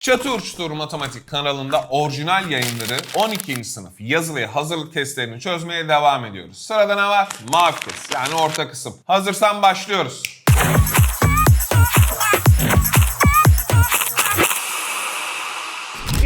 Çatı Uçtur Matematik kanalında orijinal yayınları 12. sınıf yazılı ve hazırlık testlerini çözmeye devam ediyoruz. Sırada ne var? Mavi test yani orta kısım. Hazırsan başlıyoruz.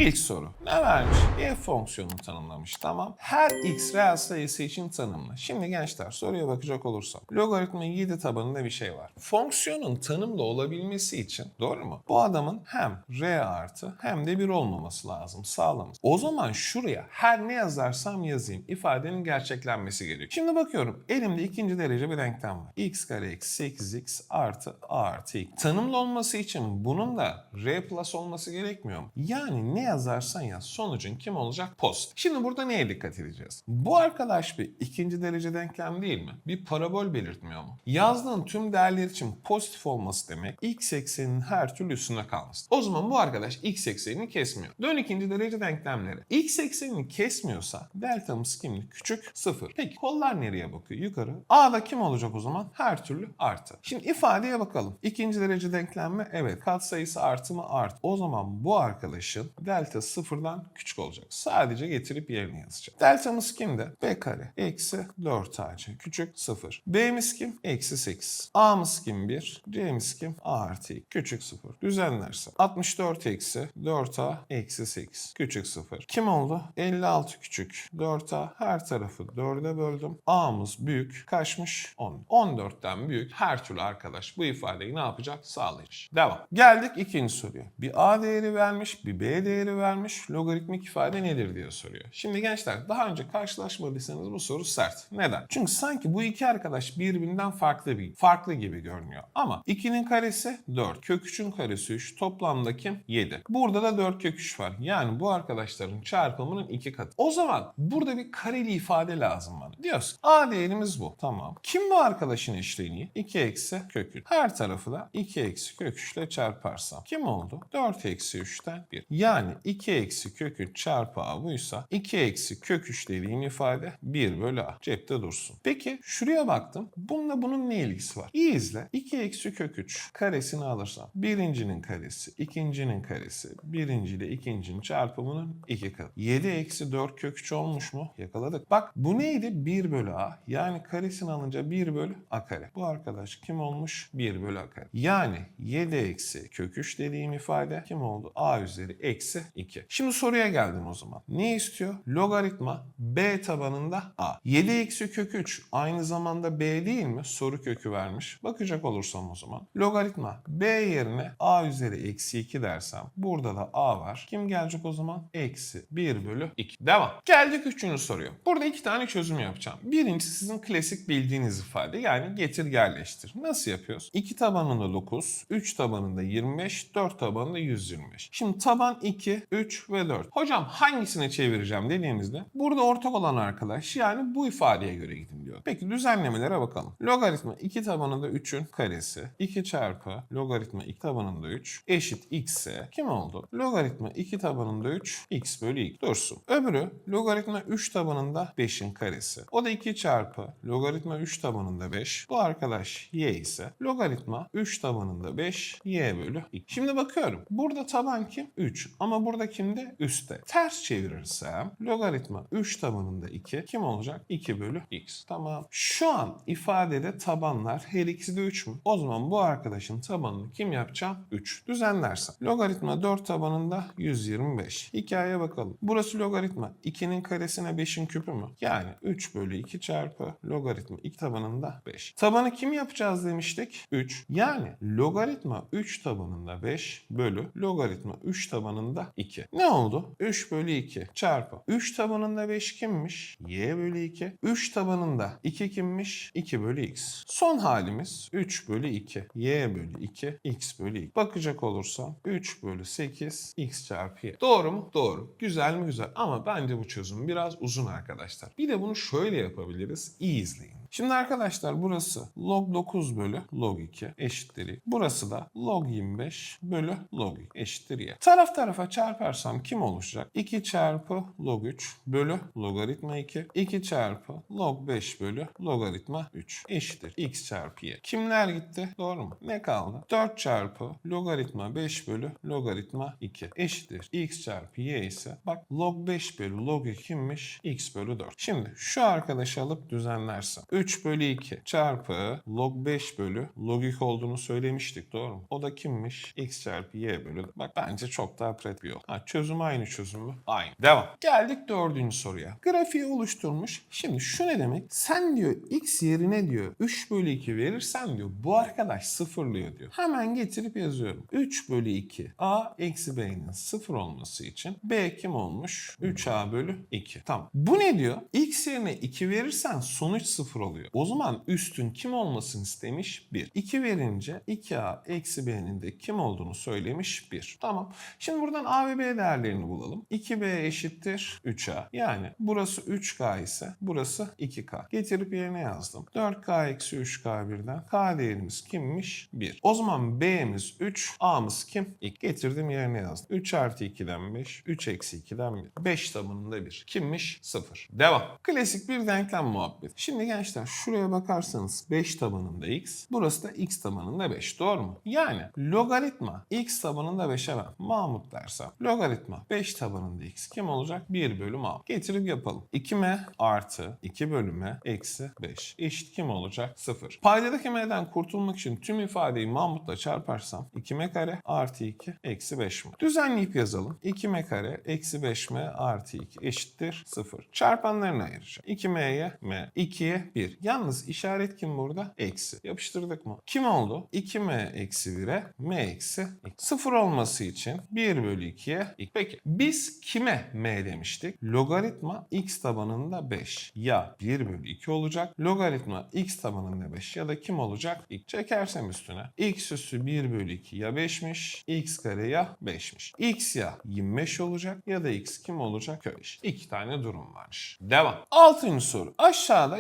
İlk soru. Ne vermiş? F fonksiyonunu tanımlamış. Tamam. Her x reel sayısı için tanımlı. Şimdi gençler soruya bakacak olursam. Logaritmanın 7 tabanında bir şey var. Fonksiyonun tanımlı olabilmesi için doğru mu? Bu adamın hem r artı hem de 1 olmaması lazım. Sağlaması. O zaman şuraya her ne yazarsam yazayım ifadenin gerçeklenmesi gerekiyor. Şimdi bakıyorum elimde ikinci derece bir denklem var. x kare eksi 8x artı a artı x. Tanımlı olması için bunun da r plus olması gerekmiyor mu? Yani ne yazarsan yaz sonucun kim olacak? Pozitif. Şimdi burada neye dikkat edeceğiz? Bu arkadaş bir ikinci derece denklem değil mi? Bir parabol belirtmiyor mu? Yazdığın tüm değerler için pozitif olması demek x ekseninin her türlü üstünde kalması. O zaman bu arkadaş x eksenini kesmiyor. Dön ikinci derece denklemleri. x eksenini kesmiyorsa deltamız kimlik? Küçük sıfır. Peki kollar nereye bakıyor? Yukarı. A'da kim olacak o zaman? Her türlü artı. Şimdi ifadeye bakalım. İkinci derece denklem mi? Evet. Katsayısı artı mı? Artı. O zaman bu arkadaşın delta sıfırdan küçük olacak. Sadece getirip yerine yazacağım. Deltamız kimde? B kare eksi 4 AC küçük 0. B'miz kim? Eksi 8. A'mız kim? 1. C'miz kim? A artı 2. Küçük 0. Düzenlerse 64 eksi 4A eksi 8. Küçük 0. Kim oldu? 56 küçük 4A. Her tarafı 4'e böldüm. A'mız büyük. Kaçmış? 10. 14'ten büyük her türlü arkadaş bu ifadeyi ne yapacak? Sağlayacak. Devam. Geldik ikinci soruya. Bir A değeri vermiş, bir B değeri vermiş. Logaritmik ifade nedir diye soruyor. Şimdi gençler daha önce karşılaşmadıysanız bu soru sert. Neden? Çünkü sanki bu iki arkadaş birbirinden farklı bir farklı gibi görünüyor. Ama 2'nin karesi 4, kök 3'ün karesi 3, toplamda kim? 7. Burada da 4 kök 3 var. Yani bu arkadaşların çarpımının 2 katı. O zaman burada bir kareli ifade lazım bana. Diyoruz A değerimiz bu. Tamam. Kim bu arkadaşın eşleniği? 2 eksi kök 3. Her tarafı da 2 eksi kök 3 ile çarparsam. Kim oldu? 4 eksi 3'ten 1. Yani 2 eksi kök 3 çarpı A buysa 2 eksi kök 3 dediğim ifade 1 bölü A. Cepte dursun. Peki şuraya baktım. Bununla bunun ne ilgisi var? İyi izle. 2 eksi kök 3 karesini alırsam birincinin karesi, ikincinin karesi, birinci ile ikincinin çarpımının 2 katı. 7 eksi 4 kök 3 olmuş mu? Yakaladık. Bak bu neydi? 1 bölü A. Yani karesini alınca 1 bölü A kare. Bu arkadaş kim olmuş? 1 bölü A kare. Yani 7 eksi kök 3 dediğim ifade kim oldu? A üzeri eksi 2. Şimdi soruya geldim o zaman. Ne istiyor? Logaritma B tabanında A. 7 eksi kök 3 aynı zamanda B değil mi? Soru kökü vermiş. Bakacak olursam o zaman. Logaritma B yerine A üzeri eksi 2 dersem burada da A var. Kim gelecek o zaman? Eksi 1 bölü 2. Devam. Geldik üçüncü soruya. Burada iki tane çözüm yapacağım. Birincisi sizin klasik bildiğiniz ifade. Yani getir yerleştir. Nasıl yapıyoruz? 2 tabanında 9, 3 tabanında 25, 4 tabanında 125. Şimdi taban 2, 3 ve 4. Hocam hangisine çevireceğim dediğimizde burada ortak olan arkadaş yani bu ifadeye göre gidin diyor. Peki düzenlemelere bakalım. Logaritma 2 tabanında 3'ün karesi 2 çarpı logaritma 2 tabanında 3 eşit x ise kim oldu? Logaritma 2 tabanında 3 x bölü 2 dursun. Öbürü logaritma 3 tabanında 5'in karesi. O da 2 çarpı logaritma 3 tabanında 5. Bu arkadaş y ise logaritma 3 tabanında 5 y bölü 2. Şimdi bakıyorum. Burada taban kim? 3. Ama burada kimde? Üstte. Ters çevirirsem logaritma 3 tabanında 2 kim olacak? 2 bölü x. Tamam. Şu an ifadede tabanlar her ikisi de 3 mü? O zaman bu arkadaşın tabanını kim yapacağım? 3. Düzenlersem. Logaritma 4 tabanında 125. Hikayeye bakalım. Burası logaritma 2'nin karesine 5'in küpü mü? Yani 3 bölü 2 çarpı logaritma 2 tabanında 5. Tabanı kim yapacağız demiştik? 3. Yani logaritma 3 tabanında 5 bölü logaritma 3 tabanında 2. Ne oldu? 3 bölü 2 çarpı. 3 tabanında 5 kimmiş? Y bölü 2. 3 tabanında 2 kimmiş? 2 bölü x. Son halimiz 3 bölü 2. Y bölü 2. X bölü 2. Bakacak olursam 3 bölü 8 x çarpı y. Doğru mu? Doğru. Güzel mi? Güzel. Ama bence bu çözüm biraz uzun arkadaşlar. Bir de bunu şöyle yapabiliriz. İyi izleyin. Şimdi arkadaşlar burası log 9 bölü log 2 eşittir. Burası da log 25 bölü log 2 eşittir y. Taraf tarafa çarparsam kim oluşacak? 2 çarpı log 3 bölü logaritma 2. 2 çarpı log 5 bölü logaritma 3 eşittir. x çarpı y. Kimler gitti? Doğru mu? Ne kaldı? 4 çarpı logaritma 5 bölü logaritma 2 eşittir. x çarpı y ise bak log 5 bölü log 2 kimmiş? x bölü 4. Şimdi şu arkadaşı alıp düzenlersem 3 bölü 2 çarpı log 5 bölü log 2 olduğunu söylemiştik doğru mu? O da kimmiş? x çarpı y bölü. Bak bence çok daha pratik bir yol. Ha, çözüm aynı çözüm mü? Aynı. Devam. Geldik dördüncü soruya. Grafiği oluşturmuş. Şimdi şu ne demek? Sen diyor x yerine diyor 3 bölü 2 verirsen diyor bu arkadaş sıfırlıyor diyor. Hemen getirip yazıyorum. 3 bölü 2 a eksi b'nin sıfır olması için b kim olmuş? 3a bölü 2. Tamam. Bu ne diyor? x yerine 2 verirsen sonuç sıfır oluyor. O zaman üstün kim olmasını istemiş? 1. 2 verince 2a eksi b'nin de kim olduğunu söylemiş 1. Tamam. Şimdi buradan a ve b değerlerini bulalım. 2b eşittir 3a. Yani burası 3k ise burası 2k. Getirip yerine yazdım. 4k eksi 3k birden. k değerimiz kimmiş? 1. O zaman b'miz 3, a'mız kim? 2. Getirdim yerine yazdım. 3 artı 2'den 5, 3 eksi 2'den 1. 5 tabanında 1. Kimmiş? 0. Devam. Klasik bir denklem muhabbet. Şimdi gençler şuraya bakarsanız 5 tabanında x, burası da x tabanında 5. Doğru mu? Yani logaritma x tabanında 5'e ben Mahmut dersem logaritma 5 tabanında x kim olacak? 1 bölü Mahmut. Getirip yapalım. 2m artı 2 bölü m eksi 5 eşit kim olacak? 0. Paydadaki m'den kurtulmak için tüm ifadeyi Mahmut'la çarparsam 2m kare artı 2 eksi 5 mi? Düzenleyip yazalım. 2m kare eksi 5m artı 2 eşittir 0. Çarpanlarını ayıracağım. 2m'ye m, 2'ye 1. Yalnız işaret kim burada? Eksi. Yapıştırdık mı? Kim oldu? 2m eksi 1'e m eksi 2. 0 olması için 1 bölü 2'ye 2. Peki biz kime m demiştik? Logaritma x tabanında 5 ya 1 bölü 2 olacak. Logaritma x tabanında 5 ya da kim olacak? X. Çekersem üstüne. x üssü 1 bölü 2 ya 5'miş. x kare ya 5'miş. x ya 25 olacak ya da x kim olacak? Köş. İki tane durum varmış. Devam. Altıncı soru. Aşağıda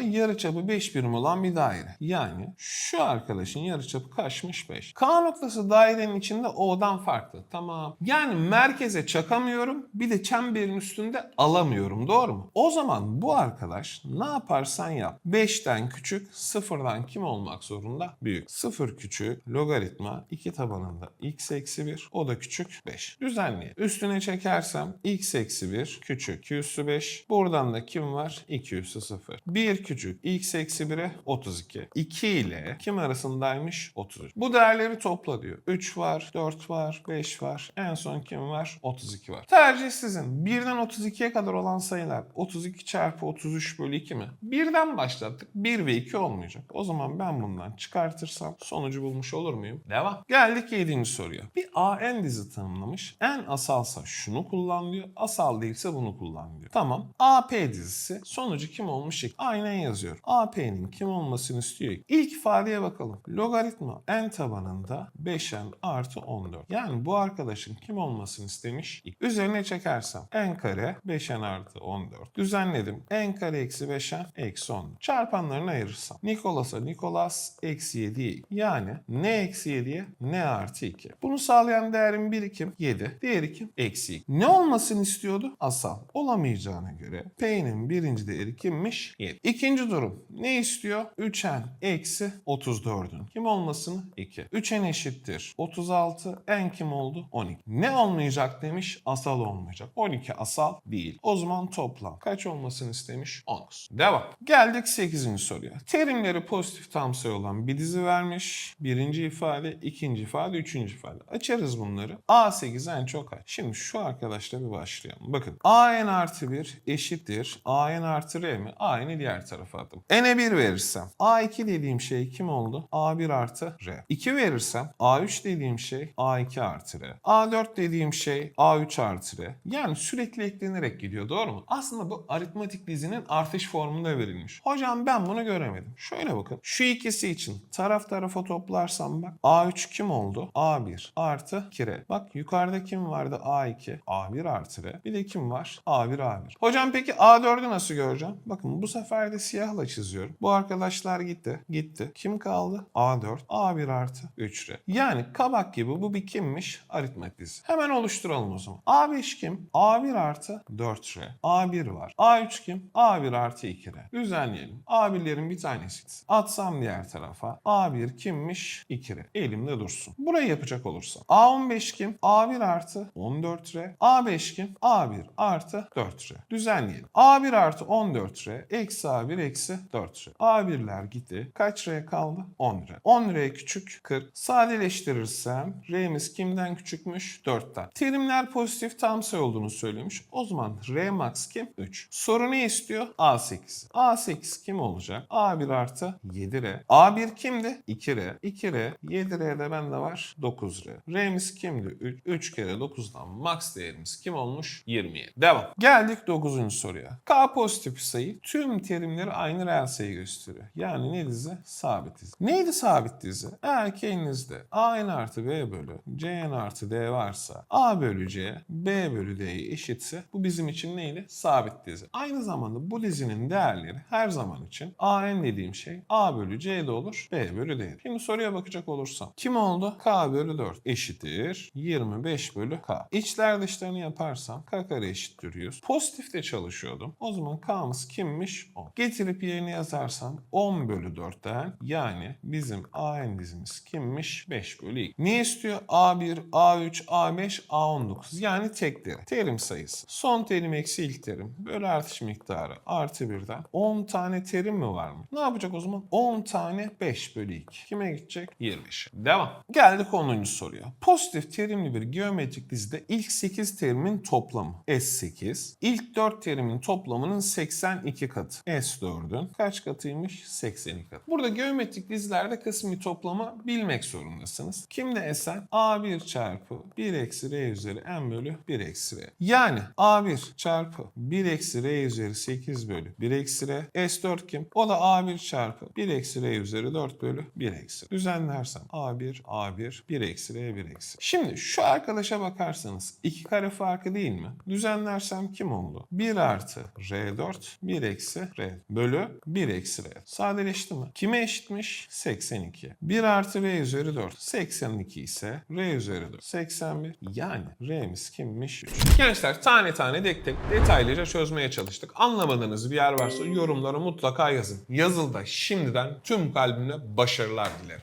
yarıçapı 5 birim olan bir daire. Yani şu arkadaşın yarıçapı kaçmış 5. K noktası dairenin içinde O'dan farklı. Tamam. Yani merkeze çakamıyorum. Bir de çemberin üstünde alamıyorum. Doğru mu? O zaman bu arkadaş ne yaparsan yap. 5'ten küçük, 0'dan kim olmak zorunda? Büyük. 0 küçük, logaritma 2 tabanında x eksi 1. O da küçük 5. Düzenleyelim. Üstüne çekersem x eksi 1 küçük 2 üssü 5. Buradan da kim var? 2 üssü 0. 1 küçük x eksi 1'e 32. 2 ile kim arasındaymış? 33. Bu değerleri topla diyor. 3 var, 4 var, 5 var. En son kim var? 32 var. Tercih sizin. 1'den 32'ye kadar olan sayılar 32 çarpı 33 bölü 2 mi? 1'den başlattık. 1 ve 2 olmayacak. O zaman ben bundan çıkartırsam sonucu bulmuş olur muyum? Devam. Geldik 7. soruya. Bir AN dizi tanımlamış. En asalsa şunu kullan diyor. Asal değilse bunu kullan diyor. Tamam. AP dizisi sonucu kim olmuş? Aynen yazıyor. AP'nin kim olmasını istiyor. İlk ifadeye bakalım. Logaritma n tabanında 5n artı 14. Yani bu arkadaşın kim olmasını istemiş? Üzerine çekersem n kare 5n artı 14. Düzenledim. n kare eksi 5n eksi 10. Çarpanlarını ayırırsam. Nikolas'a Nikolas eksi 7 yani n eksi 7'ye n artı 2. Bunu sağlayan değerin biri kim? 7. Diğeri kim? Eksi 2. Ne olmasını istiyordu? Asal. Olamayacağına göre P'nin birinci değeri kimmiş? 7. İkinci durum. Ne istiyor? 3n eksi 34'ün. Kim olmasını? 2. 3n eşittir. 36. n kim oldu? 12. Ne olmayacak demiş? Asal olmayacak. 12 asal değil. O zaman toplam. Kaç olmasını istemiş? 19. Devam. Geldik 8. soruya. Terimleri pozitif tam sayı olan bir dizi vermiş. Birinci ifade, ikinci ifade, üçüncü ifade. Açarız bunları. A8 en çok kaç? Şimdi şu arkadaşla bir başlayalım. Bakın. AN artı 1 eşittir. AN artı R mi? AN'i diğer tarafa attım. N'e 1 verirsem. A2 dediğim şey kim oldu? A1 artı R. 2 verirsem. A3 dediğim şey A2 artı R. A4 dediğim şey A3 artı R. Yani sürekli eklenerek gidiyor doğru mu? Aslında bu aritmatik dizinin artış formunda verilmiş. Hocam ben bunu göremedim. Şöyle bakın. Şu ikisi için taraf tarafa toplarsam bak. A3 kim oldu? A1 artı 2R. Bak yukarıda kim vardı? A2. A1 artı R. Bir de kim var? A1 A1. Hocam peki A4'ü nasıl göreceğim? Bakın bu sefer de siyahla çiz çiziyorum. Bu arkadaşlar gitti. Gitti. Kim kaldı? A4. A1 artı 3R. Yani kabak gibi bu bir kimmiş? Aritmetik dizi. Hemen oluşturalım o zaman. A5 kim? A1 artı 4R. A1 var. A3 kim? A1 artı 2R. Düzenleyelim. A1'lerin bir tanesi. Atsam diğer tarafa. A1 kimmiş? 2R. Elimde dursun. Burayı yapacak olursam. A15 kim? A1 artı 14R. A5 kim? A1 artı 4R. Düzenleyelim. A1 artı 14R eksi A1 eksi 4R. A1'ler gitti. Kaç R kaldı? 10R. 10R küçük 40. Sadeleştirirsem R'miz kimden küçükmüş? 4'ten. Terimler pozitif tam sayı olduğunu söylemiş. O zaman R max kim? 3. Soru ne istiyor? A8. A8 kim olacak? A1 artı 7R. A1 kimdi? 2R. 2R. 7R'de bende var 9R. R'miz kimdi? 3. 3 kere 9'dan max değerimiz kim olmuş? 27. Devam. Geldik 9. soruya. K pozitif sayı tüm terimleri aynı reel sayı gösteriyor. Yani ne dizi? Sabit dizi. Neydi sabit dizi? Eğer ki elinizde a n artı b bölü c n artı d varsa a bölü c b bölü d'ye eşitse bu bizim için neydi? Sabit dizi. Aynı zamanda bu dizinin değerleri her zaman için a n dediğim şey a bölü c'de olur b bölü d'de. Şimdi soruya bakacak olursam kim oldu? k bölü 4 eşittir 25 bölü k. İçler dışlarını yaparsam k kare eşittir 100. Pozitifte çalışıyordum. O zaman k'mız kimmiş? 10. Getirip yerine yazarsam 10 bölü 4'ten yani bizim a n dizimiz kimmiş? 5 bölü 2. Ne istiyor? A1, A3, A5, A19 yani tekleri. Terim sayısı. Son terim eksi ilk terim. Bölü artış miktarı artı birden. 10 tane terim mi var mı? Ne yapacak o zaman? 10 tane 5 bölü 2. Kime gidecek? 25. Devam. Geldik 10. soruya. Pozitif terimli bir geometrik dizide ilk 8 terimin toplamı S8. İlk 4 terimin toplamının 82 katı. S4'ün kaç katıymış? 82 katı. Burada geometrik dizilerde kısmi toplama bilmek zorundasınız. Kimde Sn? A1 çarpı 1 eksi R üzeri n bölü 1 eksi R. Yani A1 çarpı 1 eksi R üzeri 8 bölü 1 eksi R. S4 kim? O da A1 çarpı 1 eksi R üzeri 4 bölü 1 eksi. Düzenlersem A1, A1, 1 eksi R, 1 eksi. Şimdi şu arkadaşa bakarsanız iki kare farkı değil mi? Düzenlersem kim oldu? 1 artı R4, 1 eksi R bölü 1 eksi R. Sadeleşti mi? Kime eşitmiş? 82. 1 artı R üzeri 4. 82 ise R üzeri 4. 81. Yani R'miz kimmiş? 3. Gençler tane tane tek tek detaylıca çözmeye çalıştık. Anlamadığınız bir yer varsa yorumlara mutlaka yazın. Yazılda şimdiden tüm kalbimle başarılar dilerim.